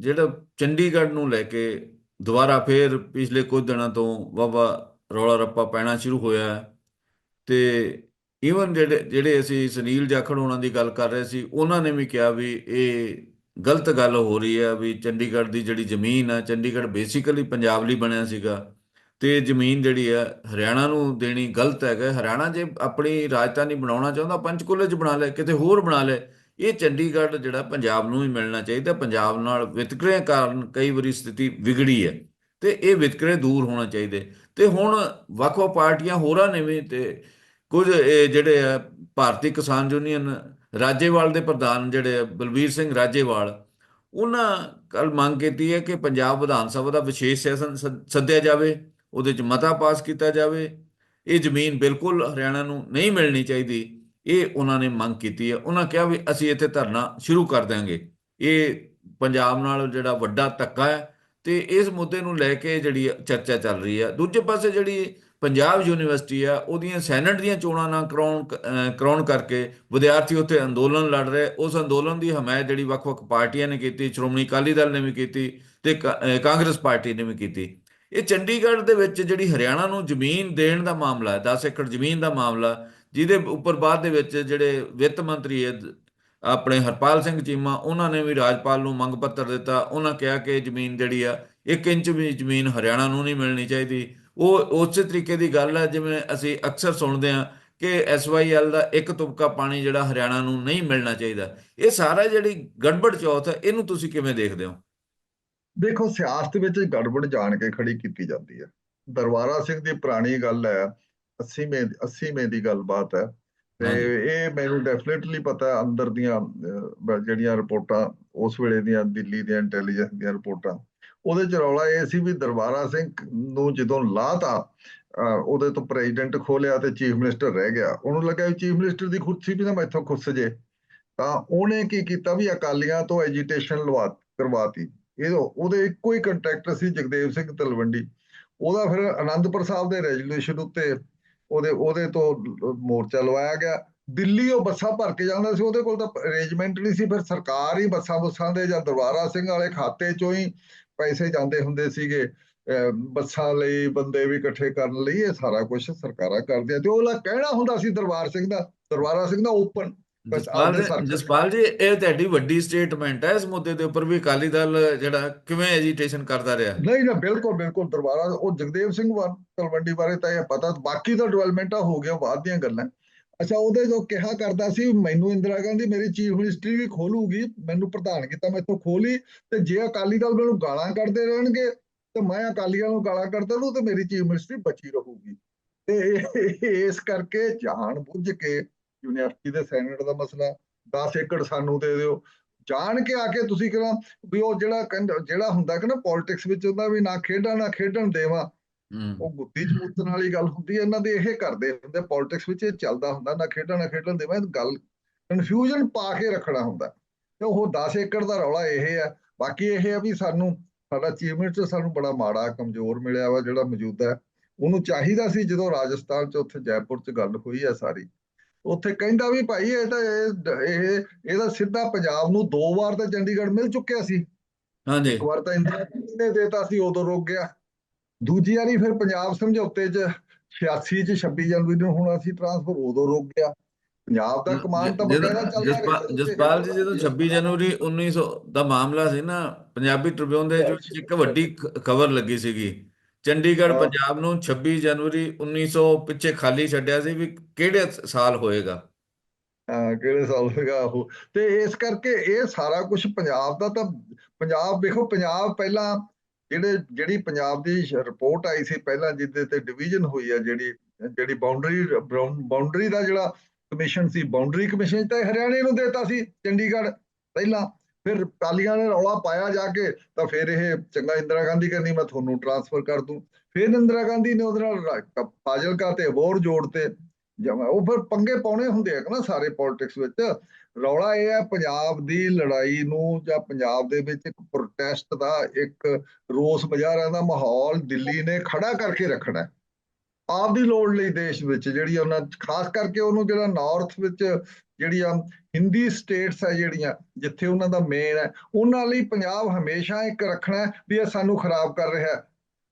ਜਿਹੜਾ ਚੰਡੀਗੜ੍ਹ ਨੂੰ ਲੈ ਕੇ ਦੁਬਾਰਾ ਫੇਰ ਪਿਛਲੇ ਕੁਝ ਦਿਨਾਂ ਤੋਂ ਵਾਵਾ ਰੌਲਾ ਰੱਪਾ ਪੈਣਾ ਸ਼ੁਰੂ ਹੋਇਆ ਹੈ ਤੇ ਈਵਨ ਜਿਹੜੇ ਜਿਹੜੇ ਅਸੀਂ ਸੁਨੀਲ ਜਾਖੜ ਉਹਨਾਂ ਦੀ ਗੱਲ ਕਰ ਰਹੇ ਸੀ, ਉਹਨਾਂ ਨੇ ਵੀ ਕਿਹਾ ਵੀ ਇਹ ਗਲਤ ਗੱਲ ਹੋ ਰਹੀ ਹੈ ਵੀ ਚੰਡੀਗੜ੍ਹ ਦੀ ਜਿਹੜੀ ਜ਼ਮੀਨ ਆ ਚੰਡੀਗੜ੍ਹ ਬੇਸਿਕਲੀ ਪੰਜਾਬ ਲਈ ਬਣਿਆ ਸੀਗਾ ਤੇ ਜ਼ਮੀਨ ਜਿਹੜੀ ਹੈ ਹਰਿਆਣਾ ਨੂੰ ਦੇਣੀ ਗਲਤ ਹੈਗਾ। ਹਰਿਆਣਾ ਜੇ ਆਪਣੀ ਰਾਜਧਾਨੀ ਬਣਾਉਣਾ ਚਾਹੁੰਦਾ, ਪੰਚਕੂਲੇ 'ਚ ਬਣਾ ਲੈ, ਕਿਤੇ ਹੋਰ ਬਣਾ ਲੈ ਇਹ ਚੰਡੀਗੜ੍ਹ ਜਿਹੜਾ ਪੰਜਾਬ ਨੂੰ ਹੀ ਮਿਲਣਾ ਚਾਹੀਦਾ, ਪੰਜਾਬ ਨਾਲ ਵਿਤਕਰੇ ਕਾਰਨ ਕਈ ਵਾਰੀ ਸਥਿਤੀ ਵਿਗੜੀ ਹੈ ਤੇ ਇਹ ਵਿਤਕਰੇ ਦੂਰ ਹੋਣਾ ਚਾਹੀਦੇ। ਤੇ ਹੁਣ ਵੱਖ-ਵੱਖ ਪਾਰਟੀਆਂ ਹੋਰਾਂ ਨੇ ਵੀ ਤੇ ਕੁਝ ਇਹ ਜਿਹੜੇ ਆ ਭਾਰਤੀ ਕਿਸਾਨ ਯੂਨੀਅਨ, ਰਾਜੇਵਾਲ ਦੇ ਪ੍ਰਧਾਨ ਜਿਹੜੇ ਬਲਬੀਰ ਸਿੰਘ ਰਾਜੇਵਾਲ, ਉਹਨਾਂ ਕੱਲ ਮੰਗ ਕੀਤੀ ਹੈ ਕਿ ਪੰਜਾਬ ਵਿਧਾਨ ਸਭਾ ਦਾ ਵਿਸ਼ੇਸ਼ ਸੈਸ਼ਨ ਸੱਦ- ਸੱਦਿਆ ਜਾਵੇ, ਉਹਦੇ 'ਚ ਮਤਾ ਪਾਸ ਕੀਤਾ ਜਾਵੇ। ਇਹ ਜ਼ਮੀਨ ਬਿਲਕੁਲ ਹਰਿਆਣਾ ਨੂੰ ਨਹੀਂ ਮਿਲਣੀ ਚਾਹੀਦੀ। ਇਹ ਉਹਨਾਂ ਨੇ ਮੰਗ ਕੀਤੀ ਹੈ। ਉਹਨਾਂ ਕਿਹਾ ਵੀ ਅਸੀਂ ਇੱਥੇ ਧਰਨਾ ਸ਼ੁਰੂ ਕਰ ਦਾਂਗੇ ਇਹ ਪੰਜਾਬ ਨਾਲ ਜਿਹੜਾ ਵੱਡਾ ਧੱਕਾ ਹੈ ਤੇ ਇਸ ਮੁੱਦੇ ਨੂੰ ਲੈ ਕੇ ਜਿਹੜੀ ਚਰਚਾ ਚੱਲ ਰਹੀ ਹੈ। ਦੂਜੇ ਪਾਸੇ ਜਿਹੜੀ ਪੰਜਾਬ ਯੂਨੀਵਰਸਿਟੀ ਆ ਉਹਦੀਆਂ ਸੈਨੇਟ ਦੀਆਂ ਚੋਣਾਂ ਨਾ ਕਰਾਉਣ ਕਰਾਉਣ ਕਰਕੇ ਵਿਦਿਆਰਥੀ ਉੱਥੇ ਅੰਦੋਲਨ ਲੜ ਰਹੇ। ਉਸ ਅੰਦੋਲਨ ਦੀ ਹਮਾਇਤ ਜਿਹੜੀ ਵੱਖ-ਵੱਖ ਪਾਰਟੀਆਂ ਨੇ ਕੀਤੀ, ਸ਼੍ਰੋਮਣੀ ਅਕਾਲੀ ਦਲ ਨੇ ਵੀ ਕੀਤੀ ਤੇ ਕਾਂਗਰਸ ਪਾਰਟੀ ਨੇ ਵੀ ਕੀਤੀ। ਇਹ ਚੰਡੀਗੜ੍ਹ ਦੇ ਵਿੱਚ ਜਿਹੜੀ ਹਰਿਆਣਾ ਨੂੰ ਜ਼ਮੀਨ ਦੇਣ ਦਾ ਮਾਮਲਾ ਹੈ 10 ਏਕੜ ਜ਼ਮੀਨ ਦਾ ਮਾਮਲਾ ਜਿਹਦੇ ਉੱਪਰ ਬਾਅਦ ਦੇ ਵਿੱਚ ਜਿਹੜੇ ਵਿੱਤ ਮੰਤਰੀ ਆਪਣੇ ਹਰਪਾਲ ਸਿੰਘ ਚੀਮਾ, ਉਹਨਾਂ ਨੇ ਵੀ ਰਾਜਪਾਲ ਨੂੰ ਮੰਗ ਪੱਤਰ ਦਿੱਤਾ। ਉਹਨਾਂ ਕਿਹਾ ਕਿ ਜ਼ਮੀਨ ਜਿਹੜੀ ਆ 1 ਇੰਚ ਵੀ ਜ਼ਮੀਨ ਹਰਿਆਣਾ ਨੂੰ ਨਹੀਂ ਮਿਲਣੀ ਚਾਹੀਦੀ। ਉਹ ਉਸੇ ਤਰੀਕੇ ਦੀ ਗੱਲ ਹੈ ਜਿਵੇਂ ਅਸੀਂ ਅਕਸਰ ਸੁਣਦੇ ਹਾਂ ਕਿ ਐਸਵਾਈਐਲ ਦਾ ਇੱਕ ਤੁਪਕਾ ਪਾਣੀ ਜਿਹੜਾ ਹਰਿਆਣਾ ਨੂੰ ਨਹੀਂ ਮਿਲਣਾ ਚਾਹੀਦਾ। ਇਹ ਸਾਰਾ ਜਿਹੜੀ ਗੜਬੜ ਚੌਥ ਹੈ ਇਹਨੂੰ ਤੁਸੀਂ ਕਿਵੇਂ ਦੇਖਦੇ ਹੋ? ਦੇਖੋ, ਸਿਆਸਤ ਵਿੱਚ ਗੜਬੜ ਜਾਣ ਕੇ ਖੜੀ ਕੀਤੀ ਜਾਂਦੀ ਹੈ ਦਰਬਾਰਾ ਸਿੰਘ ਦੀ ਪੁਰਾਣੀ ਗੱਲ ਹੈ 80ਵੇਂ 80ਵੇਂ ਦੀ ਗੱਲਬਾਤ ਹੈ। ਤੇ। ਇਹ ਮੈਨੂੰ ਡੈਫੀਨਿਟਲੀ ਪਤਾ ਅੰਦਰ ਦੀਆਂ ਜਿਹੜੀਆਂ ਰਿਪੋਰਟਾਂ ਉਸ ਵੇਲੇ ਦੀਆਂ ਦਿੱਲੀ ਦੀਆਂ ਇੰਟੈਲੀਜੈਂਸ ਦੀਆਂ ਰਿਪੋਰਟਾਂ। ਉਹਦੇ ਚ ਰੌਲਾ ਇਹ ਸੀ ਵੀ ਦਰਬਾਰਾ ਸਿੰਘ ਨੂੰ ਜਦੋਂ ਲਾਤਾ ਉਹਦੇ ਤੋਂ ਪ੍ਰੈਜ਼ੀਡੈਂਟ ਖੋਲਿਆ ਤੇ ਚੀਫ ਮਿਨਿਸਟਰ ਰਹਿ ਗਿਆ। ਉਹਨੂੰ ਲੱਗਾ ਵੀ ਚੀਫ ਮਿਨਿਸਟਰ ਦੀ ਕੁਰਸੀ ਵੀ ਨਾ ਮੈਥੋਂ ਖੁੱਸ ਜੇ। ਤਾਂ ਉਹਨੇ ਕੀ ਕੀਤਾ ਵੀ ਅਕਾਲੀਆਂ ਤੋਂ ਐਜੀਟੇਸ਼ਨ ਲਵਾ ਕਰਵਾਤੀ। ਇਹ ਉਹਦੇ ਇੱਕੋ ਹੀ ਕੰਟੈਕਟ ਸੀ ਜਗਦੇਵ ਸਿੰਘ ਤਲਵੰਡੀ। ਉਹਦਾ ਫਿਰ ਆਨੰਦਪੁਰ ਸਾਹਿਬ ਦੇ ਰੈਜ਼ੋਲੂਸ਼ਨ ਉੱਤੇ ਉਹਦੇ ਉਹਦੇ ਤੋਂ ਮੋਰਚਾ ਲਵਾਇਆ ਗਿਆ। ਦਿੱਲੀ ਉਹ ਬੱਸਾਂ ਭਰ ਕੇ ਜਾਂਦਾ ਸੀ, ਉਹਦੇ ਕੋਲ ਤਾਂ ਅਰੇਂਜਮੈਂਟ ਨਹੀਂ ਸੀ। ਫਿਰ ਸਰਕਾਰ ਹੀ ਬੱਸਾਂ ਬੁੱਸਾਂ ਦੇ ਜਾਂ ਦਰਬਾਰਾ ਸਿੰਘ ਵਾਲੇ ਖਾਤੇ ਚੋਂ ਹੀ ਪੈਸੇ ਜਾਂਦੇ ਹੁੰਦੇ ਸੀਗੇ। ਅਹ ਬੱਸਾਂ ਲਈ ਬੰਦੇ ਵੀ ਇਕੱਠੇ ਕਰਨ ਲਈ ਇਹ ਸਾਰਾ ਕੁਝ ਸਰਕਾਰਾਂ ਕਰਦੀਆਂ। ਤੇ ਉਹਲਾ ਕਹਿਣਾ ਹੁੰਦਾ ਸੀ ਦਰਬਾਰ ਸਿੰਘ ਦਾ, ਦਰਬਾਰਾ ਸਿੰਘ ਦਾ ਓਪਨ। ਬਸ ਜਸਪਾਲ ਆਪਦੇ ਜਸਪਾਲ ਜੀ ਇਹ ਤੁਹਾਡੀ ਵੱਡੀ ਸਟੇਟਮੈਂਟ ਹੈ। ਇਸ ਮੁੱਦੇ ਦੇ ਉੱਪਰ ਵੀ ਅਕਾਲੀ ਦਲ ਜਿਹੜਾ ਕਿਵੇਂ ਐਜੀਟੇਸ਼ਨ ਕਰਦਾ ਰਿਹਾ? ਨਹੀਂ ਨਾ ਬਿਲਕੁਲ ਬਿਲਕੁਲ ਦਰਬਾਰਾ ਉਹ ਜਗਦੇਵ ਸਿੰਘ ਤਲਵੰਡੀ ਬਾਰੇ ਤਾਂ ਇਹ ਪਤਾ ਬਾਕੀ ਤਾਂ ਡਿਵੈਲਪਮੈਂਟਾਂ ਹੋ ਗਿਆ ਬਾਅਦ ਦੀਆਂ ਗੱਲਾਂ। ਅੱਛਾ ਉਹਦੇ ਜੋ ਕਿਹਾ ਕਰਦਾ ਸੀ ਮੈਨੂੰ ਇੰਦਰਾ ਗਾਂਧੀ ਮੇਰੀ ਚੀਫ ਮਿਨਿਸਟਰੀ ਵੀ ਖੋਲੂਗੀ ਮੈਨੂੰ ਪ੍ਰਧਾਨਗੀ ਤਾਂ ਮੈਥੋਂ ਖੋਲੀ ਤੇ ਜੇ ਅਕਾਲੀ ਦਲ ਮੈਨੂੰ ਗਾਲਾਂ ਕੱਢਦੇ ਰਹਿਣਗੇ ਤੇ ਮੈਂ ਅਕਾਲੀਆਂ ਨੂੰ ਗਾਲਾਂ ਕੱਢਦਾ ਰਹੂੰ ਤੇ ਮੇਰੀ ਚੀਫ ਮਿਨਿਸਟਰੀ ਬਚੀ ਰਹੂਗੀ। ਤੇ ਇਸ ਕਰਕੇ ਜਾਣ ਬੁੱਝ ਕੇ ਯੂਨੀਵਰਸਿਟੀ ਦੇ ਸੈਨੇਟ ਦਾ ਮਸਲਾ 10 ਏਕੜ ਸਾਨੂੰ ਦੇ ਦਿਓ। ਜਾਣ ਕੇ ਆ ਕੇ ਤੁਸੀਂ ਕਹਾਂ ਵੀ ਉਹ ਜਿਹੜਾ ਜਿਹੜਾ ਹੁੰਦਾ ਕਿ ਨਾ ਪੋਲਿਟਿਕਸ ਵਿੱਚ ਹੁੰਦਾ ਵੀ ਨਾ ਖੇਡਾਂ ਨਾ ਖੇਡਣ ਦੇਵਾਂ ਉਹ ਗੁੱਤੀ ਚਮੂਤਨ ਵਾਲੀ ਗੱਲ ਹੁੰਦੀ ਹੈ ਇਹਨਾਂ ਦੇ ਇਹ ਕਰਦੇ ਹੁੰਦੇ ਪੋਲਿਟਿਕਸ ਵਿੱਚ ਇਹ ਚੱਲਦਾ ਹੁੰਦਾ ਨਾ ਖੇਡਾਂ ਨਾ ਖੇਡਣ ਦੇਵਾਂ ਇਹ ਗੱਲ ਕਨਫਿਊਜ਼ਨ ਪਾ ਕੇ ਰੱਖਣਾ ਹੁੰਦਾ। ਤੇ ਉਹ 10 ਏਕੜ ਦਾ ਰੌਲਾ ਇਹ ਹੈ ਬਾਕੀ ਇਹ ਹੈ ਵੀ ਸਾਨੂੰ ਸਾਡਾ ਚੀਫ ਮਿਨਿਸਟਰ ਸਾਨੂੰ ਬੜਾ ਮਾੜਾ ਕਮਜ਼ੋਰ ਮਿਲਿਆ ਵਾ ਜਿਹੜਾ ਮੌਜੂਦਾ ਹੈ। ਉਹਨੂੰ ਚਾਹੀਦਾ ਸੀ ਜਦੋਂ ਰਾਜਸਥਾਨ ਚ ਉੱਥੇ ਜੈਪੁਰ ਚ ਗੱਲ ਹੋਈ ਹੈ ਸਾਰੀ। ਉੱਥੇ ਕਹਿੰਦਾ ਵੀ ਭਾਈ ਇਹ ਤਾਂ ਇਹ ਇਹ ਇਹਦਾ ਸਿੱਧਾ ਪੰਜਾਬ ਨੂੰ ਦੋ ਵਾਰ ਤਾਂ ਚੰਡੀਗੜ੍ਹ ਮਿਲ ਚੁੱਕਿਆ ਸੀ। ਹਾਂਜੀ। ਇੱਕ ਵਾਰ ਤਾਂ ਇੰਦਰਾ ਨੇ ਦੇਤਾ ਸੀ ਉਦੋਂ ਰੁਕ ਗਿਆ। ਦੂਜੀ ਵਾਰੀ ਫਿਰ ਪੰਜਾਬ ਸਮਝੌਤੇ 'ਚ 86 'ਚ 26 ਜਨਵਰੀ ਨੂੰ ਹੋਣਾ ਸੀ ਟ੍ਰਾਂਸਫਰ ਉਦੋਂ ਰੁਕ ਗਿਆ। ਪੰਜਾਬ ਦਾ ਕਮਾਂਡ ਤਾਂ ਬਕਾਇਦਾ ਚੱਲਦਾ। ਜਸਪਾਲ ਜੀ ਜਦੋਂ 26 ਜਨਵਰੀ 1900 ਦਾ ਮਾਮਲਾ ਸੀ ਨਾ ਪੰਜਾਬੀ ਟ੍ਰਿਬਿਊਨ ਦੇ ਵਿੱਚ ਇੱਕ ਵੱਡੀ ਖਬਰ ਲੱਗੀ ਸੀਗੀ। ਚੰਡੀਗੜ੍ਹ। ਪੰਜਾਬ ਨੂੰ 26 ਜਨਵਰੀ 1900 ਪਿੱਛੇ ਖਾਲੀ ਛੱਡਿਆ ਸੀ ਵੀ ਕਿਹੜੇ ਸਾਲ ਹੋਏਗਾ? ਕਿਹੜੇ ਸਾਲ ਹੋਏਗਾ ਉਹ ਤੇ ਇਸ ਕਰਕੇ ਇਹ ਸਾਰਾ ਕੁਝ ਪੰਜਾਬ ਦਾ ਤਾਂ ਪੰਜਾਬ ਵੇਖੋ ਪੰਜਾਬ ਪਹਿਲਾਂ ਜਿਹੜੇ ਜਿਹੜੀ ਪੰਜਾਬ ਦੀ ਰਿਪੋਰਟ ਆਈ ਸੀ ਪਹਿਲਾਂ ਜਿਹਦੇ ਤੇ ਡਿਵੀਜ਼ਨ ਹੋਈ ਹੈ ਜਿਹੜੀ ਜਿਹੜੀ ਬਾਉਂਡਰੀ ਬਾਉਂਡਰੀ ਦਾ ਜਿਹੜਾ ਕਮਿਸ਼ਨ ਸੀ ਬਾਉਂਡਰੀ ਕਮਿਸ਼ਨ ਤਾਂ ਹਰਿਆਣੇ ਨੂੰ ਦੇਤਾ ਸੀ ਚੰਡੀਗੜ੍ਹ ਪਹਿਲਾਂ। ਫਿਰ ਕਾਲੀਆਂ ਨੇ ਰੌਲਾ ਪਾਇਆ ਜਾ ਕੇ, ਤਾਂ ਫਿਰ ਇਹ ਚੰਗਾ ਇੰਦਰਾ ਗਾਂਧੀ ਕਹਿੰਦੀ ਮੈਂ ਤੁਹਾਨੂੰ ਟ੍ਰਾਂਸਫਰ ਕਰ ਦੂੰ ਫਿਰ ਇੰਦਰਾ ਗਾਂਧੀ ਨੇ ਉਹਦੇ ਨਾਲ ਰਾ- ਤੇ ਅਬੋਹਰ ਜੋੜਤੇ ਉਹ ਫਿਰ ਪੰਗੇ ਪਾਉਣੇ ਹੁੰਦੇ ਆ ਨਾ ਸਾਰੇ ਪੋਲਿਟਿਕਸ ਵਿੱਚ ਰੌਲਾ ਇਹ ਹੈ ਪੰਜਾਬ ਦੀ ਲੜਾਈ ਨੂੰ ਜਾਂ ਪੰਜਾਬ ਦੇ ਵਿੱਚ ਇੱਕ ਪ੍ਰੋਟੈਸਟ ਦਾ ਇੱਕ ਰੋਸ ਮੁਜ਼ਾਹਰਾ ਦਾ ਮਾਹੌਲ ਦਿੱਲੀ ਨੇ ਖੜਾ ਕਰਕੇ ਰੱਖਣਾ ਹੈ। ਆਪਦੀ ਲੋੜ ਲਈ ਦੇਸ਼ ਵਿੱਚ, ਜਿਹੜੀ ਉਹਨਾਂ, ਖਾਸ ਕਰਕੇ ਉਹਨੂੰ ਜਿਹੜਾ ਨਾਰਥ ਵਿੱਚ ਜਿਹੜੀਆਂ ਹਿੰਦੀ ਸਟੇਟਸ ਹੈ ਜਿਹੜੀਆਂ, ਜਿੱਥੇ ਉਹਨਾਂ ਦਾ ਮੇਨ ਹੈ, ਉਹਨਾਂ ਲਈ ਪੰਜਾਬ ਹਮੇਸ਼ਾ ਇੱਕ ਰੱਖਣਾ ਵੀ ਇਹ ਸਾਨੂੰ ਖਰਾਬ ਕਰ ਰਿਹਾ ਹੈ।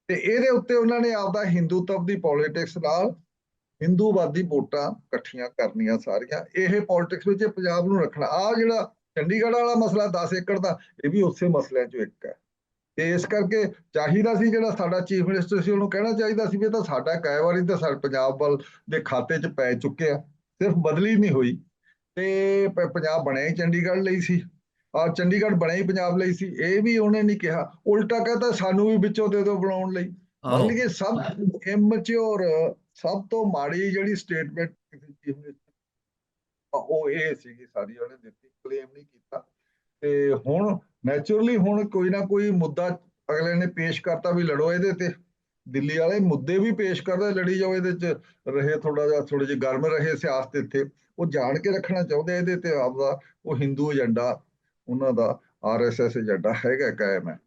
ਤੇ ਇਹਦੇ ਉੱਤੇ ਉਹਨਾਂ ਨੇ ਆਪਦਾ ਹਿੰਦੂਤਵ ਦੀ ਪੋਲਿਟਿਕਸ ਨਾਲ ਹਿੰਦੂਵਾਦੀ ਵੋਟਾਂ ਇਕੱਠੀਆਂ ਕਰਨੀਆਂ ਸਾਰੀਆਂ। ਇਹ ਪੋਲਿਟਿਕਸ ਵਿੱਚ ਇਹ ਪੰਜਾਬ ਨੂੰ ਰੱਖਣਾ। ਆ ਜਿਹੜਾ ਚੰਡੀਗੜ੍ਹ ਵਾਲਾ ਮਸਲਾ 10 ਏਕੜ ਦਾ, ਇਹ ਵੀ ਉਸੇ ਮਸਲਿਆਂ ਚੋਂ ਇੱਕ ਹੈ। ਤੇ ਇਸ ਕਰਕੇ ਚਾਹੀਦਾ ਸੀ ਜਿਹੜਾ ਸਾਡਾ ਚੀਫ ਮਿਨਿਸਟਰ ਸੀ, ਉਹਨੂੰ ਕਹਿਣਾ ਚਾਹੀਦਾ ਸੀ ਵੀ ਇਹ ਤਾਂ ਸਾਡਾ ਕਈ ਤਾਂ ਸਾਡੇ ਪੰਜਾਬ ਵੱਲ ਦੇ ਖਾਤੇ 'ਚ ਪੈ ਚੁੱਕਿਆ। ਸਿਰਫ ਬਦਲੀ ਨਹੀਂ ਹੋਈ। ਤੇ ਪੰਜਾਬ ਬਣਿਆ ਹੀ ਚੰਡੀਗੜ੍ਹ ਲਈ ਸੀ। ਆ ਚੰਡੀਗੜ੍ਹ ਬਣਿਆ ਹੀ ਪੰਜਾਬ ਲਈ ਸੀ। ਇਹ ਵੀ ਉਹਨੇ ਨਹੀਂ ਕਿਹਾ। ਉਲਟਾ ਕਹਤਾ ਸਾਨੂੰ ਵੀ ਵਿੱਚੋਂ ਦੇ ਦਿਓ ਬਣਾਉਣ ਲਈ। ਮਤਲਬ ਕਿ ਸਭ ਇਮੈਚੁਰ ਸਭ ਤੋਂ ਮਾੜੀ ਜਿਹੜੀ ਸਟੇਟਮੈਂਟ ਕਿਸੇ ਚੀਫ ਮਿਨਿਸਟਰ ਉਹ ਇਹ ਸੀਗੀ ਸਾਰੀ ਉਹਨੇ ਦਿੱਤੀ ਕਲੇਮ ਨਹੀਂ ਕੀਤਾ। ਤੇ ਹੁਣ ਨੈਚੁਰਲੀ ਹੁਣ ਕੋਈ ਨਾ ਕੋਈ ਮੁੱਦਾ ਅਗਲੇ ਨੇ ਪੇਸ਼ ਕਰਤਾ ਵੀ ਲੜੋ ਇਹਦੇ ਤੇ। ਦਿੱਲੀ ਵਾਲੇ ਮੁੱਦੇ ਵੀ ਪੇਸ਼ ਕਰਦੇ ਲੜੀ ਜਾਓ ਇਹਦੇ ਚ। ਰਹੇ ਥੋੜਾ ਜਿਹਾ ਥੋੜੇ ਜਿਹੇ ਗਰਮ ਰਹੇ ਸਿਆਸਤ ਇੱਥੇ। ਉਹ ਜਾਣ ਕੇ ਰੱਖਣਾ ਚਾਹੁੰਦੇ ਇਹਦੇ ਤੇ ਆਪਦਾ, ਉਹ ਹਿੰਦੂ ਏਜੰਡਾ, ਉਹਨਾਂ ਦਾ ਆਰਐਸਐਸ ਏਜੰਡਾ ਹੈਗਾ ਕਾਇਮ ਹੈ।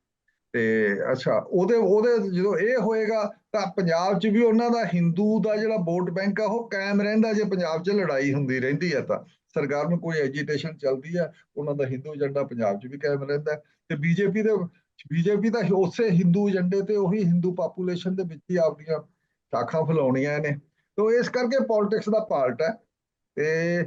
ਤੇ ਅੱਛਾ, ਉਹਦੇ ਉਹਦੇ ਜਦੋਂ ਇਹ ਹੋਏਗਾ, ਤਾਂ ਪੰਜਾਬ 'ਚ ਵੀ ਉਹਨਾਂ ਦਾ ਹਿੰਦੂ ਦਾ ਜਿਹੜਾ ਵੋਟ ਬੈਂਕ ਆ, ਉਹ ਕਾਇਮ ਰਹਿੰਦਾ ਜੇ ਪੰਜਾਬ 'ਚ ਲੜਾਈ ਹੁੰਦੀ ਰਹਿੰਦੀ ਹੈ ਤਾਂ। ਸਰਕਾਰ ਨੂੰ ਕੋਈ ਐਜੀਟੇਸ਼ਨ ਚੱਲਦੀ ਹੈ ਉਹਨਾਂ ਦਾ ਹਿੰਦੂ ਏਜੰਡਾ ਪੰਜਾਬ 'ਚ ਵੀ ਕਾਇਮ ਰਹਿੰਦਾ। ਤੇ ਬੀਜੇਪੀ ਦੇ ਬੀਜੇਪੀ ਦਾ ਉਸੇ ਹਿੰਦੂ ਏਜੰਡੇ ਤੇ ਉਹੀ ਹਿੰਦੂ ਪਾਪੂਲੇਸ਼ਨ ਦੇ ਵਿੱਚ ਹੀ ਆਪਦੀਆਂ ਸ਼ਾਖਾਂ ਫੈਲਾਉਣੀਆਂ ਨੇ। ਤੋਂ ਇਸ ਕਰਕੇ ਪੋਲਿਟਿਕਸ ਦਾ ਪਾਰਟ ਹੈ। ਤੇ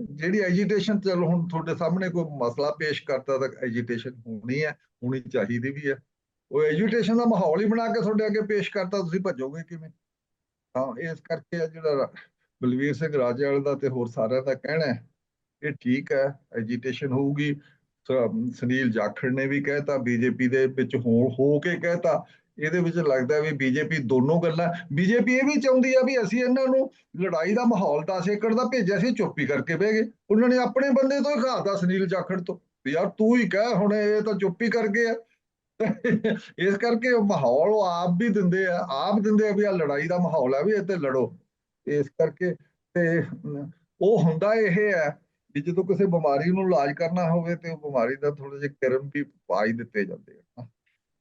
ਜਿਹੜੀ ਐਜੀਟੇਸ਼ਨ ਚਲੋ ਹੁਣ ਤੁਹਾਡੇ ਸਾਹਮਣੇ ਕੋਈ ਮਸਲਾ ਪੇਸ਼ ਕਰਤਾ ਤਾਂ ਐਜੀਟੇਸ਼ਨ ਹੋਣੀ ਹੈ, ਹੋਣੀ ਚਾਹੀਦੀ ਵੀ ਹੈ। ਉਹ ਐਜੂਕੇਸ਼ਨ ਦਾ ਮਾਹੌਲ ਹੀ ਬਣਾ ਕੇ ਤੁਹਾਡੇ ਅੱਗੇ ਪੇਸ਼ ਕਰਤਾ, ਤੁਸੀਂ ਭੱਜੋਗੇ ਕਿਵੇਂ? ਤਾਂ ਇਸ ਕਰਕੇ ਜਿਹੜਾ ਰਾ- ਬਲਵੀਰ ਸਿੰਘ ਰਾਜੇਵਾਲ ਦਾ ਤੇ ਹੋਰ ਸਾਰਿਆਂ ਦਾ ਕਹਿਣਾ ਹੈ, ਇਹ ਠੀਕ ਹੈ ਐਜੀਟੇਸ਼ਨ ਹੋਊਗੀ। ਸੁਨੀਲ ਜਾਖੜ ਨੇ ਵੀ ਕਹਿਤਾ, ਬੀਜੇਪੀ ਦੇ ਵਿੱਚ ਹੋ ਹੋ ਕੇ ਕਹਿਤਾ ਇਹਦੇ ਵਿੱਚ ਲੱਗਦਾ ਵੀ ਬੀਜੇਪੀ ਦੋਨੋਂ ਗੱਲਾਂ, ਬੀਜੇਪੀ ਇਹ ਵੀ ਚਾਹੁੰਦੀ ਆ ਵੀ ਅਸੀਂ ਇਹਨਾਂ ਨੂੰ ਲੜਾਈ ਦਾ ਮਾਹੌਲ 10 ਏਕੜ ਦਾ ਭੇਜਿਆ ਸੀ, ਚੁੱਪੀ ਕਰਕੇ ਬਹਿ ਗਏ। ਉਹਨਾਂ ਨੇ ਆਪਣੇ ਬੰਦੇ ਤੋਂ ਹੀ ਘਾਤਾ ਸੁਨੀਲ ਜਾਖੜ ਤੋਂ। ਵੀ ਯਾਰ ਤੂੰ ਹੀ ਕਹਿ, ਹੁਣ ਇਹ ਤਾਂ ਚੁੱਪੀ ਕਰਕੇ ਆ। ਇਸ ਕਰਕੇ ਉਹ ਮਾਹੌਲ ਉਹ ਆਪ ਵੀ ਦਿੰਦੇ ਆ, ਆਪ ਦਿੰਦੇ ਆ ਵੀ ਆ ਲੜਾਈ ਦਾ ਮਾਹੌਲ ਆ ਵੀ ਇਹ ਤੇ ਲੜੋ। ਇਸ ਕਰਕੇ ਤੇ, ਉਹ ਹੁੰਦਾ ਇਹ ਹੈ ਵੀ ਜਦੋਂ ਕਿਸੇ ਬਿਮਾਰੀ ਨੂੰ ਇਲਾਜ ਕਰਨਾ ਹੋਵੇ ਤੇ ਉਹ ਬਿਮਾਰੀ ਦਾ ਥੋੜਾ ਜਿਹੇ ਕਿਰਮ ਵੀ ਪਾ ਹੀ ਦਿੱਤੇ ਜਾਂਦੇ ਆ।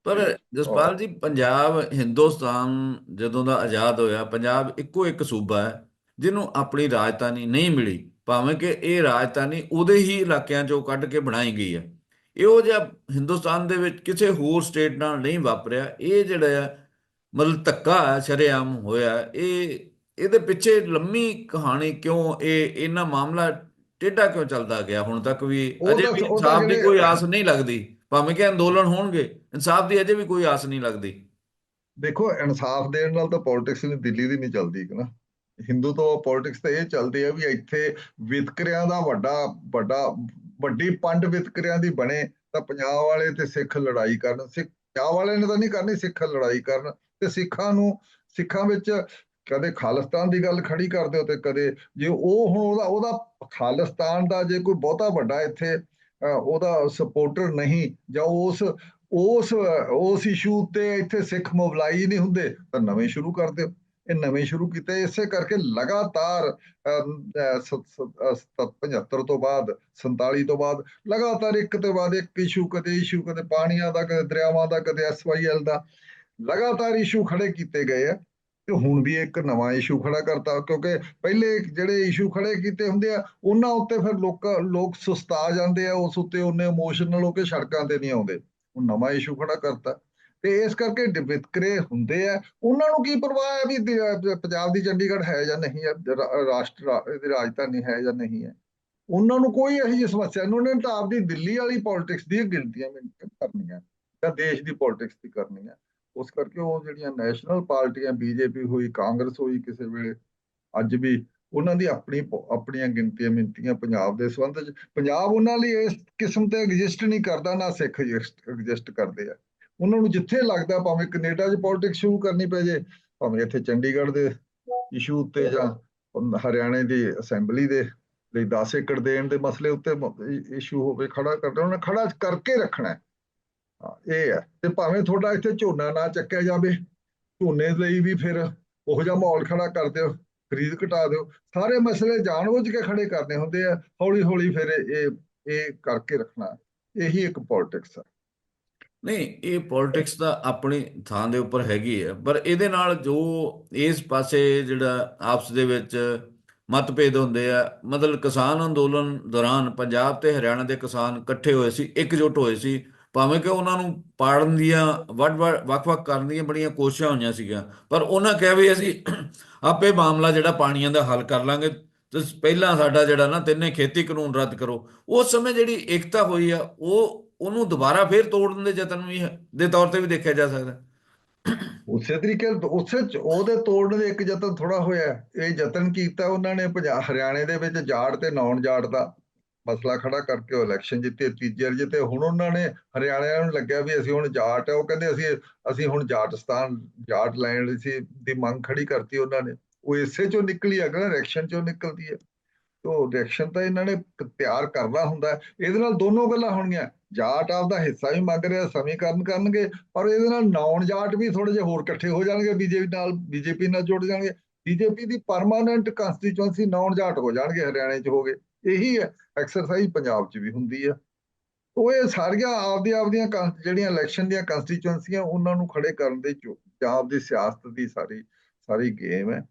ਪਰ ਜਸਪਾਲ ਜੀ ਪੰਜਾਬ ਹਿੰਦੁਸਤਾਨ ਜਦੋਂ ਦਾ ਆਜ਼ਾਦ ਹੋਇਆ ਪੰਜਾਬ ਇੱਕੋ ਇੱਕ ਸੂਬਾ ਹੈ ਜਿਹਨੂੰ ਆਪਣੀ ਰਾਜਧਾਨੀ ਨਹੀਂ ਮਿਲੀ। ਭਾਵੇਂ ਕਿ ਇਹ ਰਾਜਧਾਨੀ ਉਹਦੇ ਹੀ ਇਲਾਕਿਆਂ ਚੋਂ ਕੱਢ ਕੇ ਬਣਾਈ ਗਈ ਹੈ। ਇਹੋ ਜਿਹਾ ਹਿੰਦੁਸਤਾਨ ਦੇ ਵਿੱਚ ਕਿਸੇ ਹੋਰ ਸਟੇਟ ਨਾਲ ਨਹੀਂ ਵਾਪਰਿਆ। ਇਹ ਜਿਹੜਾ ਮਤਲਬ ਧੱਕਾ ਸ਼ਰੇਆਮ ਹੋਇਆ ਇਹ ਇਹਦੇ ਪਿੱਛੇ ਲੰਮੀ ਕਹਾਣੀ ਕਿਉਂ ਇਹ ਇਹਨਾਂ ਮਾਮਲਾ ਟੇਢਾ ਕਿਉਂ ਚੱਲਦਾ ਗਿਆ? ਹੁਣ ਤੱਕ ਵੀ ਅਜੇ ਵੀ ਇਨਸਾਫ ਦੀ ਕੋਈ ਆਸ ਨਹੀਂ ਲੱਗਦੀ। ਭਾਵੇਂ ਕਿ ਅੰਦੋਲਨ ਹੋਣਗੇ, ਇਨਸਾਫ ਦੀ ਅਜੇ ਵੀ ਕੋਈ ਆਸ ਨਹੀਂ ਲੱਗਦੀ। ਦੇਖੋ, ਇਨਸਾਫ ਦੇਣ ਨਾਲ ਤਾਂ ਪੋਲਿਟਿਕਸ ਨਹੀਂ ਦਿੱਲੀ ਦੀ ਨਹੀਂ ਚੱਲਦੀ ਨਾ। ਹਿੰਦੂ ਤੋਂ ਪੋਲਿਟਿਕਸ ਤਾਂ ਇਹ ਚੱਲਦੀ ਹੈ ਵੀ ਇੱਥੇ ਵਿਤਕਰਿਆਂ ਦਾ ਵੱਡਾ ਵੱਡਾ, ਵੱਡੀ ਪੰਡ ਵਿਤਕਰਿਆਂ ਦੀ ਬਣੇ, ਤਾਂ ਪੰਜਾਬ ਵਾਲੇ ਤੇ ਸਿੱਖ ਲੜਾਈ ਕਰਨ। ਸਿੱਖ, ਪੰਜਾਬ ਵਾਲੇ ਨੇ ਤਾਂ ਨਹੀਂ ਕਰਨੀ ਸਿੱਖ ਲੜਾਈ ਕਰਨ। ਤੇ ਸਿੱਖਾਂ ਨੂੰ, ਸਿੱਖਾਂ ਵਿੱਚ ਕਦੇ ਖਾਲਿਸਤਾਨ ਦੀ ਗੱਲ ਖੜੀ ਕਰਦੇ ਹੋ ਤੇ ਕਦੇ ਜੇ ਉਹ ਹੁਣ ਉਹਦਾ ਉਹਦਾ ਖਾਲਿਸਤਾਨ ਦਾ ਜੇ ਕੋਈ ਬਹੁਤਾ ਵੱਡਾ ਇੱਥੇ ਉਹਦਾ ਸਪੋਰਟਰ ਨਹੀਂ ਜਾਂ ਉਸ ਉਸ ਉਸ ਇਸ਼ੂ ਤੇ ਇੱਥੇ ਸਿੱਖ ਮੋਬਲਾਈ ਨਹੀਂ ਹੁੰਦੇ ਤਾਂ ਨਵੇਂ ਸ਼ੁਰੂ ਕਰ ਦਿਓ। ਇਹ ਨਵੇਂ ਸ਼ੁਰੂ ਕੀਤੇ ਇਸੇ ਕਰਕੇ ਲਗਾਤਾਰ ਅਮ, 75 ਤੋਂ ਬਾਅਦ 47 ਤੋਂ ਬਾਅਦ ਲਗਾਤਾਰ ਇੱਕ ਤੋਂ ਬਾਅਦ ਇੱਕ ਇਸ਼ੂ ਕਦੇ ਇਸ਼ੂ ਕਦੇ ਪਾਣੀਆਂ ਦਾ ਕਦੇ ਦਰਿਆਵਾਂ ਦਾ ਕਦੇ ਐਸਵਾਈਐਲ ਦਾ ਲਗਾਤਾਰ ਇਸ਼ੂ ਖੜੇ ਕੀਤੇ ਗਏ ਆ। ਤੇ ਹੁਣ ਵੀ ਇੱਕ ਨਵਾਂ ਇਸ਼ੂ ਖੜਾ ਕਰਤਾ, ਕਿਉਂਕਿ ਪਹਿਲੇ ਜਿਹੜੇ ਇਸ਼ੂ ਖੜੇ ਕੀਤੇ ਹੁੰਦੇ ਆ, ਉਹਨਾਂ ਉੱਤੇ ਫਿਰ ਲੋਕ ਲੋਕ ਸੁਸਤਾ ਜਾਂਦੇ ਆ, ਉਸ ਉੱਤੇ ਉਹਨੇ ਇਮੋਸ਼ਨਲ ਹੋ ਕੇ ਸੜਕਾਂ ਤੇ ਨਹੀਂ ਆਉਂਦੇ। ਹੁਣ ਨਵਾਂ ਇਸ਼ੂ ਖੜਾ ਕਰਤਾ। ਤੇ ਇਸ ਕਰਕੇ ਵਿਤਕਰੇ ਹੁੰਦੇ ਆ। ਉਹਨਾਂ ਨੂੰ ਕੀ ਪਰਵਾਹ ਹੈ ਵੀ ਪੰਜਾਬ ਦੀ ਚੰਡੀਗੜ੍ਹ ਹੈ ਜਾਂ ਨਹੀਂ ਹੈ ਰਾਸ਼ਟਰ, ਰਾ- ਰਾਜਧਾਨੀ ਹੈ ਜਾਂ ਨਹੀਂ ਹੈ। ਉਹਨਾਂ ਨੂੰ ਕੋਈ ਇਹੋ ਜਿਹੀ ਸਮੱਸਿਆ ਨਹੀਂ, ਉਹਨਾਂ ਨੇ ਤਾਂ ਆਪਦੀ ਦਿੱਲੀ ਵਾਲੀ ਪੋਲਿਟਿਕਸ ਦੀ ਗਿਣਤੀਆਂ ਕਰਨੀਆਂ ਜਾਂ ਦੇਸ਼ ਦੀ ਪੋਲਿਟਿਕਸ ਦੀ ਕਰਨੀਆਂ। ਉਸ ਕਰਕੇ ਉਹ ਜਿਹੜੀਆਂ ਨੈਸ਼ਨਲ ਪਾਰਟੀਆਂ ਬੀਜੇਪੀ ਹੋਈ, ਕਾਂਗਰਸ ਹੋਈ ਕਿਸੇ ਵੇਲੇ, ਅੱਜ ਵੀ ਉਹਨਾਂ ਦੀ ਆਪਣੀ ਆਪਣੀਆਂ ਗਿਣਤੀਆਂ ਮਿਣਤੀਆਂ ਪੰਜਾਬ ਦੇ ਸੰਬੰਧ ਚ, ਪੰਜਾਬ ਉਹਨਾਂ ਲਈ ਇਸ ਕਿਸਮ ਤੇ ਐਗਜ਼ਿਸਟ ਨਹੀਂ ਕਰਦਾ, ਨਾ ਸਿੱਖ ਐਗਜ਼ਿਸਟ ਕਰਦੇ ਆ। ਉਹਨਾਂ ਨੂੰ ਜਿੱਥੇ ਲੱਗਦਾ ਭਾਵੇਂ ਕੈਨੇਡਾ 'ਚ ਪੋਲਿਟਿਕਸ ਸ਼ੁਰੂ ਕਰਨੀ ਪੈ ਜੇ, ਭਾਵੇਂ ਇੱਥੇ ਚੰਡੀਗੜ੍ਹ ਦੇ ਇਸ਼ੂ ਉੱਤੇ ਜਾਂ ਹਰਿਆਣੇ ਦੀ ਅਸੈਂਬਲੀ ਦੇ ਲਈ 10 ਏਕੜ ਦੇਣ ਦੇ ਮਸਲੇ ਉੱਤੇ ਇਸ਼ੂ ਹੋਵੇ, ਖੜਾ ਕਰਨਾ, ਉਹਨਾਂ ਨੇ ਖੜਾ ਕਰਕੇ ਰੱਖਣਾ। ਇਹ ਹੈ। ਤੇ ਭਾਵੇਂ ਤੁਹਾਡਾ ਇੱਥੇ ਝੋਨਾ ਨਾ ਚੱਕਿਆ ਜਾਵੇ, ਝੋਨੇ ਲਈ ਵੀ ਫਿਰ ਉਹੋ ਜਿਹਾ ਮਾਹੌਲ ਖੜਾ ਕਰ ਦਿਓ, ਖਰੀਦ ਘਟਾ ਦਿਓ। ਸਾਰੇ ਮਸਲੇ ਜਾਣਬੁੱਝ ਕੇ ਖੜੇ ਕਰਨੇ ਹੁੰਦੇ ਆ ਹੌਲੀ ਹੌਲੀ ਫਿਰ ਇਹ ਇਹ ਕਰਕੇ ਰੱਖਣਾ। ਇਹੀ ਇੱਕ ਪੋਲਿਟਿਕਸ ਹੈ ਨਹੀਂ, ਇਹ ਪੋਲਿਟਿਕਸ ਤਾਂ ਆਪਣੀ ਥਾਂ ਦੇ ਉੱਪਰ ਹੈਗੀ ਹੈ ਪਰ ਇਹਦੇ ਨਾਲ ਜੋ ਇਸ ਪਾਸੇ ਜਿਹੜਾ ਆਪਸ ਦੇ ਵਿੱਚ ਮਤਭੇਦ ਹੁੰਦੇ ਆ, ਮਤਲਬ ਕਿਸਾਨ ਅੰਦੋਲਨ ਦੌਰਾਨ ਪੰਜਾਬ ਤੇ ਹਰਿਆਣਾ ਦੇ ਕਿਸਾਨ ਇਕੱਠੇ ਹੋਏ ਸੀ, ਇਕਜੁੱਟ ਹੋਏ ਸੀ ਭਾਵੇਂ ਕਿ ਉਹਨਾਂ ਨੂੰ ਪਾੜਨ ਦੀਆਂ, ਵੱਡ ਵੱਖ-ਵੱਖ ਕਰਨ ਦੀਆਂ ਬੜੀਆਂ ਕੋਸ਼ਿਸ਼ਾਂ ਹੋਈਆਂ ਸੀਗੀਆਂ, ਪਰ ਉਹਨਾਂ ਕਿਹਾ ਵੀ ਅਸੀਂ ਆਪੇ ਮਾਮਲਾ ਜਿਹੜਾ ਪਾਣੀਆਂ ਦਾ ਹੱਲ ਕਰ ਲਾਂਗੇ, ਤੇ ਪਹਿਲਾਂ ਸਾਡਾ ਜਿਹੜਾ ਨਾ ਤਿੰਨੇ ਖੇਤੀ ਕਾਨੂੰਨ ਰੱਦ ਕਰੋ। ਉਸ ਸਮੇਂ ਜਿਹੜੀ ਏਕਤਾ ਹੋਈ ਆ, ਉਹ ਉਹਨੂੰ ਦੁਬਾਰਾ ਫੇਰ ਤੋੜਨ ਦੇ ਯਤਨ ਵੀ ਦੇ ਤੌਰ ਤੇ ਵੀ ਦੇਖਿਆ ਜਾ ਸਕਦਾ। ਉਸੇ ਤਰੀਕੇ ਉਸੇ ਉਹਦੇ ਤੋੜਨ ਦੇ ਇੱਕ ਯਤਨ ਥੋੜਾ ਹੋਇਆ। ਇਹ ਯਤਨ ਕੀਤਾ ਉਹਨਾਂ ਨੇ ਪੰਜਾਬ ਹਰਿਆਣੇ ਦੇ ਵਿੱਚ ਜਾੜ ਤੇ ਨੌਨ ਜਾੜ ਦਾ। ਮਸਲਾ ਖੜਾ ਕਰਕੇ ਉਹ ਇਲੈਕਸ਼ਨ ਜਿੱਤੇ, ਤੀਜੇ ਵਾਰ ਜਿੱਤੇ, ਹੁਣ ਉਹਨਾਂ ਨੇ ਹਰਿਆਣਿਆਂ ਨੂੰ ਲੱਗਿਆ ਵੀ ਅਸੀਂ ਹੁਣ ਜਾਟ ਹੈ ਉਹ ਕਹਿੰਦੇ ਅਸੀਂ ਅਸੀਂ ਹੁਣ ਜਾਟਸਤਾਨ, ਜਾਟ ਲੈਣ ਸੀ, ਦੀ ਮੰਗ ਖੜੀ ਕਰਤੀ ਉਹਨਾਂ ਨੇ। ਉਹ ਇਸੇ ਚੋਂ ਨਿਕਲੀ ਅਗਰ ਰਿਐਕਸ਼ਨ ਚੋਂ ਨਿਕਲਦੀ ਹੈ। ਤੋ ਇਲੈਕਸ਼ਨ ਤਾਂ ਇਹਨਾਂ ਨੇ ਤਿਆਰ ਕਰਨਾ ਹੁੰਦਾ ਇਹਦੇ ਨਾਲ ਦੋਨੋਂ ਗੱਲਾਂ ਹੋਣਗੀਆਂ। ਜਾਟ ਆਪਦਾ ਹਿੱਸਾ ਵੀ ਮੰਗ ਰਿਹਾ ਸਮੀਕਰਨ ਕਰਨਗੇ, ਪਰ ਇਹਦੇ ਨਾਲ ਨੌਨ ਜਾਟ ਵੀ ਥੋੜੇ ਜਿਹਾ ਹੋਰ ਇਕੱਠੇ ਹੋ ਜਾਣਗੇ, ਬੀਜੇਪੀ ਨਾਲ ਬੀਜੇਪੀ ਨਾਲ ਜੁੜ ਜਾਣਗੇ। ਬੀਜੇਪੀ ਦੀ ਪਰਮਾਨੈਂਟ ਕੰਸਟੀਚੁਐਂਸੀ ਨੌਨ ਜਾਟ ਹੋ ਜਾਣਗੇ, ਹਰਿਆਣੇ 'ਚ ਹੋ ਗਏ। ਇਹੀ ਐਕਸਰਸਾਈਜ਼ ਪੰਜਾਬ 'ਚ ਵੀ ਹੁੰਦੀ ਆ। ਉਹ ਇਹ ਸਾਰੀਆਂ ਆਪਦੀ ਆਪਦੀਆਂ ਕੰ- ਜਿਹੜੀਆਂ ਇਲੈਕਸ਼ਨ ਦੀਆਂ ਕੰਸਟੀਚੁਐਂਸੀਆਂ ਉਹਨਾਂ ਨੂੰ ਖੜੇ ਕਰਨ ਦੇ ਜੋ ਪੰਜਾਬ ਦੀ ਸਿਆਸਤ ਦੀ ਸਾਰੀ ਸਾਰੀ ਗੇਮ ਹੈ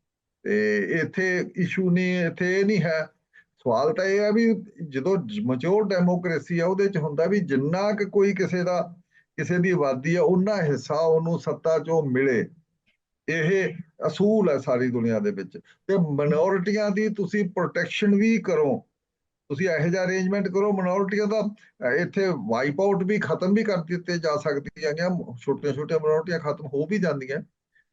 ਤੇ ਇੱਥੇ ਇਸ਼ੂ ਨਹੀਂ, ਇੱਥੇ ਇਹ ਨਹੀਂ ਹੈ। ਸਵਾਲ ਤਾਂ ਇਹ ਹੈ ਵੀ ਜਦੋਂ ਮੈਚੁਰ ਡੈਮੋਕ੍ਰੇਸੀ ਆ, ਉਹਦੇ ਚ ਹੁੰਦਾ ਵੀ ਜਿੰਨਾ ਕਿ ਕੋਈ ਕਿਸੇ ਦਾ, ਕਿਸੇ ਦੀ ਆਬਾਦੀ ਆ ਉਹਨਾਂ ਹਿੱਸਾ ਉਹਨੂੰ ਸੱਤਾ ਚੋਂ ਮਿਲੇ। ਇਹ ਅਸੂਲ ਹੈ ਸਾਰੀ ਦੁਨੀਆ ਦੇ ਵਿੱਚ। ਤੇ ਮਿਨੋਰਿਟੀਆਂ ਦੀ ਤੁਸੀਂ ਪ੍ਰੋਟੈਕਸ਼ਨ ਵੀ ਕਰੋ। ਤੁਸੀਂ ਇਹੋ ਜਿਹਾ ਅਰੇਂਜਮੈਂਟ ਕਰੋ ਮਿਨੋਰਿਟੀਆਂ ਦਾ, ਇੱਥੇ ਵਾਈਪ ਆਊਟ ਵੀ ਖਤਮ ਵੀ ਕਰ ਦਿੱਤੇ ਜਾ ਸਕਦੀਆਂ ਹੈਗੀਆਂ, ਛੋਟੀਆਂ ਛੋਟੀਆਂ ਮਿਨੋਰਿਟੀਆਂ ਖਤਮ ਹੋ ਵੀ ਜਾਂਦੀਆਂ।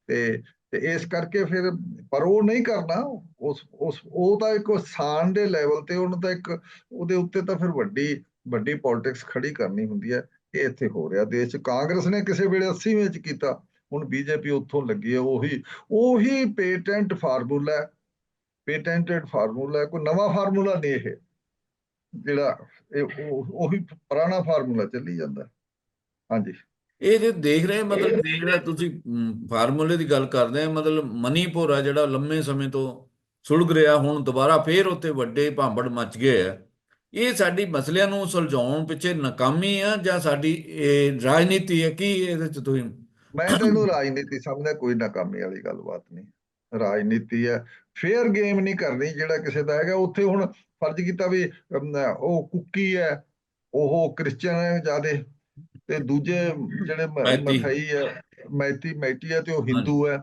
ਤੇ ਤੇ ਇਸ ਕਰਕੇ ਫਿਰ, ਪਰ ਉਹ ਨਹੀਂ ਕਰਨਾ, ਉਸ ਉਸ, ਉਹ ਤਾਂ ਇੱਕ ਸਾਨ ਦੇ ਲੈਵਲ ਤੇ ਉਹਨੂੰ ਤਾਂ ਇੱਕ, ਉਹਦੇ ਉੱਤੇ ਤਾਂ ਫਿਰ ਵੱਡੀ ਵੱਡੀ ਪੋਲਿਟਿਕਸ ਖੜੀ ਕਰਨੀ ਹੁੰਦੀ ਹੈ, ਇਹ ਇੱਥੇ ਹੋ ਰਿਹਾ। ਦੇਸ਼ 'ਚ ਕਾਂਗਰਸ ਨੇ ਕਿਸੇ ਵੇਲੇ 80 ਵਿੱਚ ਕੀਤਾ, ਹੁਣ ਬੀਜੇਪੀ ਉੱਥੋਂ ਲੱਗੀ ਹੈ, ਉਹੀ ਉਹੀ ਪੇਟੈਂਟ ਫਾਰਮੂਲਾ ਪੇਟੈਂਟਡ ਫਾਰਮੂਲਾ ਕੋਈ ਨਵਾਂ ਫਾਰਮੂਲਾ ਨਹੀਂ ਇਹ। ਜਿਹੜਾ ਇਹ ਉਹ- ਪੁਰਾਣਾ ਫਾਰਮੂਲਾ ਚੱਲੀ ਜਾਂਦਾ। ਹਾਂਜੀ। ਇਹ ਜੇ ਦੇਖ ਰਹੇ ਮਤਲਬ ਦੇਖ ਰਿਹਾ ਤੁਸੀਂ ਫਾਰਮੂਲੇ ਦੀ ਗੱਲ ਕਰਦੇ ਆ ਮਤਲਬ ਮਨੀਪੁਰ ਆ ਜਿਹੜਾ ਲੰਮੇ ਸਮੇਂ ਤੋਂ ਸੁਲਗ ਰਿਹਾ ਹੁਣ ਦੁਬਾਰਾ ਫੇਰ ਉੱਥੇ ਵੱਡੇ ਭਾਂਬੜ ਮਚ ਗਏ ਆ। ਇਹ ਸਾਡੀ ਮਸਲਿਆਂ ਨੂੰ ਸੁਲਝਾਉਣ ਪਿੱਛੇ ਨਾਕਾਮੀ ਆ ਜਾਂ ਸਾਡੀ ਇਹ ਰਾਜਨੀਤੀ ਹੈ ਕੀ ਇਹਦੇ ਚ ਤੁਸੀਂ ਮੈਂ ਤਾਂ ਇਹਨੂੰ ਰਾਜਨੀਤੀ ਸਮਝਦਾ ਕੋਈ ਨਾਕਾਮੀ ਵਾਲੀ ਗੱਲਬਾਤ ਨਹੀਂ। ਰਾਜਨੀਤੀ ਹੈ ਫੇਅਰ ਗੇਮ ਨਹੀਂ ਕਰਨੀ ਜਿਹੜਾ ਕਿਸੇ ਦਾ ਹੈਗਾ। ਉੱਥੇ ਹੁਣ ਫਰਜ਼ ਕੀਤਾ ਵੀ ਉਹ ਕੁੱਕੀ ਹੈ ਉਹ ਕ੍ਰਿਸਚੀਅਨ ਹੈ ਜਿਆਦੇ ਤੇ ਦੂਜੇ ਜਿਹੜੇ ਮ- ਮੈਤੀ। ਮਥਾਈ ਹੈ ਮੈਤੀ ਮੈਤੀ ਹੈ ਤੇ ਉਹ ਹਿੰਦੂ ਹੈ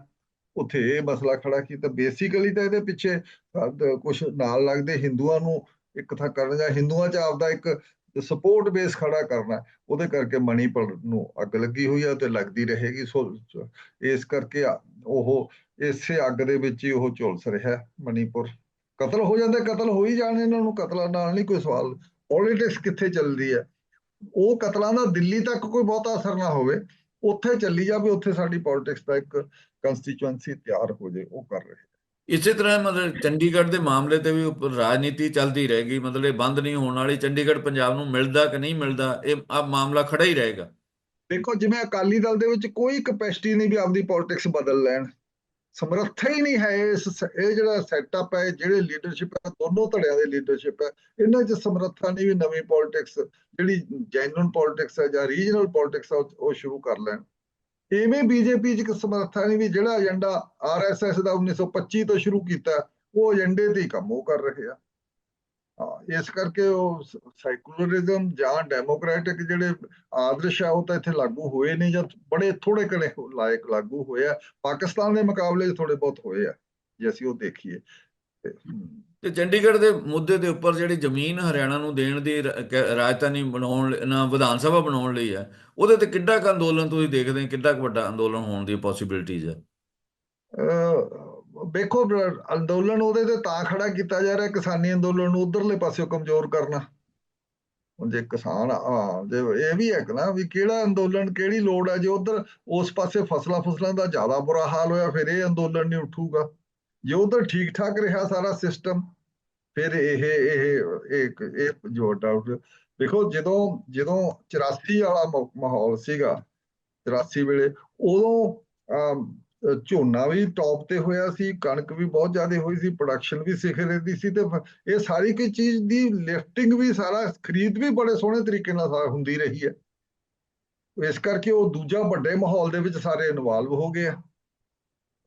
ਉੱਥੇ ਇਹ ਮਸਲਾ ਖੜਾ ਕੀਤਾ ਬੇਸਿਕਲੀ ਤਾਂ ਇਹਦੇ ਪਿੱਛੇ ਕੁਝ ਨਾਲ ਲੱਗਦੇ ਹਿੰਦੂਆਂ ਨੂੰ ਇੱਕ ਥਾਂ ਕਰਨ ਜਾਂ ਹਿੰਦੂਆਂ 'ਚ ਆਪਦਾ ਇੱਕ ਸਪੋਰਟ ਬੇਸ ਖੜਾ ਕਰਨਾ। ਉਹਦੇ ਕਰਕੇ ਮਣੀਪੁਰ ਨੂੰ ਅੱਗ ਲੱਗੀ ਹੋਈ ਹੈ ਤੇ ਲੱਗਦੀ ਰਹੇਗੀ ਸੋ ਇਸ ਕਰਕੇ ਉਹ ਇਸੇ ਅੱਗ ਦੇ ਵਿੱਚ ਹੀ ਉਹ ਝੁਲਸ ਰਿਹਾ ਮਣੀਪੁਰ ਕਤਲ ਹੋ ਜਾਂਦੇ ਕਤਲ ਹੋ ਹੀ ਜਾਣ ਇਹਨਾਂ ਨੂੰ ਕਤਲਾਂ ਨਾਲ ਨਹੀਂ ਕੋਈ ਸਵਾਲ। ਪੋਲਿਟਿਕਸ ਕਿੱਥੇ ਚੱਲਦੀ ਹੈ? ਉਹ ਕਤਲਾਂ ਦਾ ਦਿੱਲੀ ਤੱਕ ਕੋਈ ਬਹੁਤਾ ਅਸਰ ਨਾ ਹੋਵੇ। ਉੱਥੇ ਚੱਲੀ ਜਾਵੇ ਉੱਥੇ ਸਾਡੀ ਪੋਲਿਟਿਕਸ ਦਾ ਇੱਕ ਕੰਸਟੀਚੁਐਂਸੀ ਤਿਆਰ ਹੋ ਜੇ ਉਹ ਕਰ ਰਹੇ ਇਸੇ ਤਰ੍ਹਾਂ ਮਤਲਬ ਚੰਡੀਗੜ੍ਹ ਦੇ ਮਾਮਲੇ ਤੇ ਵੀ ਉੱਪਰ ਰਾਜਨੀਤੀ ਚੱਲਦੀ ਰਹੇਗੀ। ਮਤਲਬ ਇਹ ਬੰਦ ਨਹੀਂ ਹੋਣ ਵਾਲੀ। ਚੰਡੀਗੜ੍ਹ ਪੰਜਾਬ ਨੂੰ ਮਿਲਦਾ ਕਿ ਨਹੀਂ ਮਿਲਦਾ ਇਹ ਆ ਮਾਮਲਾ ਖੜਾ ਹੀ ਰਹੇਗਾ। ਦੇਖੋ ਜਿਵੇਂ ਅਕਾਲੀ ਦਲ ਦੇ ਵਿੱਚ ਕੋਈ ਕਪੈਸਿਟੀ ਨਹੀਂ ਵੀ ਆਪਦੀ ਪੋਲਿਟਿਕਸ ਬਦਲ ਲੈਣ। ਸਮਰੱਥਾ ਹੀ ਨਹੀਂ ਹੈ ਇਸ ਇਹ ਜਿਹੜਾ ਸੈਟਅਪ ਹੈ, ਜਿਹੜੇ ਲੀਡਰਸ਼ਿਪ ਹੈ, ਦੋਨੋਂ ਧੜਿਆਂ ਦੇ ਲੀਡਰਸ਼ਿਪ ਹੈ। ਇਹਨਾਂ 'ਚ ਸਮਰੱਥਾ ਨਹੀਂ ਵੀ ਨਵੀਂ ਪੋਲਿਟਿਕਸ ਜਿਹੜੀ ਜੈਨੂਇਨ ਪੋਲਿਟਿਕਸ ਹੈ ਜਾਂ ਰੀਜਨਲ ਪੋਲਿਟਿਕਸ ਹੈ, ਉਹ ਉਹ ਸ਼ੁਰੂ ਕਰ ਲੈਣ। ਐਵੇਂ ਬੀਜੇਪੀ 'ਚ ਇੱਕ ਸਮਰੱਥਾ ਨਹੀਂ ਵੀ ਜਿਹੜਾ ਏਜੰਡਾ ਆਰਐਸਐਸ ਦਾ 1925 ਤੋਂ ਸ਼ੁਰੂ ਕੀਤਾ, ਉਹ ਏਜੰਡੇ ਤੇ ਹੀ ਕੰਮ ਉਹ ਕਰ ਰਹੇ ਆ। ਇਸ ਕਰਕੇ ਉਹ ਸੈਕੂਲਰਿਜ਼ਮ ਜਾਂ ਡੈਮੋਕ੍ਰੈਟਿਕ ਜਿਹੜੇ ਆਦਰਸ਼ ਆ ਉਹ ਤਾਂ ਇੱਥੇ ਲਾਗੂ ਹੋਏ ਨਹੀਂ ਜਾਂ ਬੜੇ ਥੋੜੇ ਕਣੇ ਲਾਇਕ ਲਾਗੂ ਹੋਏ ਆ। ਪਾਕਿਸਤਾਨ ਦੇ ਮੁਕਾਬਲੇ ਥੋੜੇ ਬਹੁਤ ਹੋਏ ਆ ਜੇ ਅਸੀਂ ਉਹ ਦੇਖੀਏ। ਤੇ, ਚੰਡੀਗੜ੍ਹ ਦੇ ਮੁੱਦੇ ਦੇ ਉੱਪਰ ਜਿਹੜੀ ਜ਼ਮੀਨ ਹਰਿਆਣਾ ਨੂੰ ਦੇਣ ਦੀ ਰਾਜਧਾਨੀ ਬਣਾਉਣ ਲਈ- ਨਾ ਵਿਧਾਨ ਸਭਾ ਬਣਾਉਣ ਲਈ ਹੈ ਉਹਦੇ ਤੇ ਕਿੱਡਾ ਕੁ ਅੰਦੋਲਨ ਤੁਸੀਂ ਦੇਖਦੇ ਕਿੱਡਾ ਕੁ ਵੱਡਾ ਅੰਦੋਲਨ ਹੋਣ ਦੀ ਪੋਸਿਬਿਲਿਟੀਜ਼ ਹੈ ਵੇਖੋ ਅੰਦੋਲਨ ਉਹਦੇ ਤੇ ਤਾਂ ਖੜਾ ਕੀਤਾ ਜਾ ਰਿਹਾ ਕਿਸਾਨੀ ਅੰਦੋਲਨ ਨੂੰ ਉਧਰਲੇ ਪਾਸਿਓਂ ਕਮਜ਼ੋਰ ਕਰਨਾ। ਹੁਣ ਜੇ ਕਿਸਾਨ ਹਾਂ ਜੇ ਇਹ ਵੀ ਹੈ ਨਾ ਵੀ ਕਿਹੜਾ ਅੰਦੋਲਨ ਕਿਹੜੀ ਲੋੜ ਹੈ ਜੇ ਉਧਰ ਉਸ ਪਾਸੇ ਫਸਲਾਂ ਫਸਲਾਂ ਦਾ ਜ਼ਿਆਦਾ ਬੁਰਾ ਹਾਲ ਹੋਇਆ ਫਿਰ ਇਹ ਅੰਦੋਲਨ ਨਹੀਂ ਉੱਠੂਗਾ। ਜੇ ਉਧਰ ਠੀਕ ਠਾਕ ਰਿਹਾ ਸਾਰਾ ਸਿਸਟਮ ਫਿਰ ਇਹ ਇਹ ਇੱਕ ਇਹ ਜੋ ਡਾਊਟ ਦੇਖੋ ਜਦੋਂ ਜਦੋਂ 84 ਵਾਲਾ ਮਾਹੌਲ ਸੀਗਾ 84 ਵੇਲੇ ਉਦੋਂ ਅਮ, ਝੋਨਾ ਵੀ ਟੌਪ ਤੇ ਹੋਇਆ ਸੀ ਕਣਕ ਵੀ ਬਹੁਤ ਜ਼ਿਆਦਾ ਹੋਈ ਸੀ ਪ੍ਰੋਡਕਸ਼ਨ ਵੀ ਸਿਖਰੇ ਦੀ ਸੀ ਤੇ ਇਹ ਸਾਰੀ ਕੋਈ ਚੀਜ਼ ਦੀ ਲਿਫਟਿੰਗ ਵੀ ਸਾਰਾ ਖਰੀਦ ਵੀ ਬੜੇ ਸੋਹਣੇ ਤਰੀਕੇ ਨਾਲ ਹੁੰਦੀ ਰਹੀ ਹੈ। ਇਸ ਕਰਕੇ ਉਹ ਦੂਜਾ ਵੱਡੇ ਮਾਹੌਲ ਦੇ ਵਿੱਚ ਸਾਰੇ ਇਨਵੋਲਵ ਹੋ ਗਏ ਆ।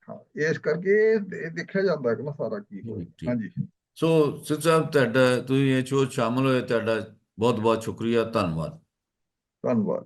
ਹਾਂ ਇਸ ਕਰਕੇ ਇਹ ਦੇਖਿਆ ਜਾਂਦਾ ਕਿ ਨਾ ਸਾਰਾ ਕੀ ਹੋਇਆ। ਹਾਂਜੀ। ਸੋ ਸਿੱਧ ਸਾਹਿਬ ਤੁਹਾਡਾ ਤੁਸੀਂ ਇਹ ਸ਼ੋਅ 'ਚ ਸ਼ਾਮਲ ਹੋਏ ਤੁਹਾਡਾ ਬਹੁਤ ਬਹੁਤ ਸ਼ੁਕਰੀਆ ਧੰਨਵਾਦ। ਧੰਨਵਾਦ।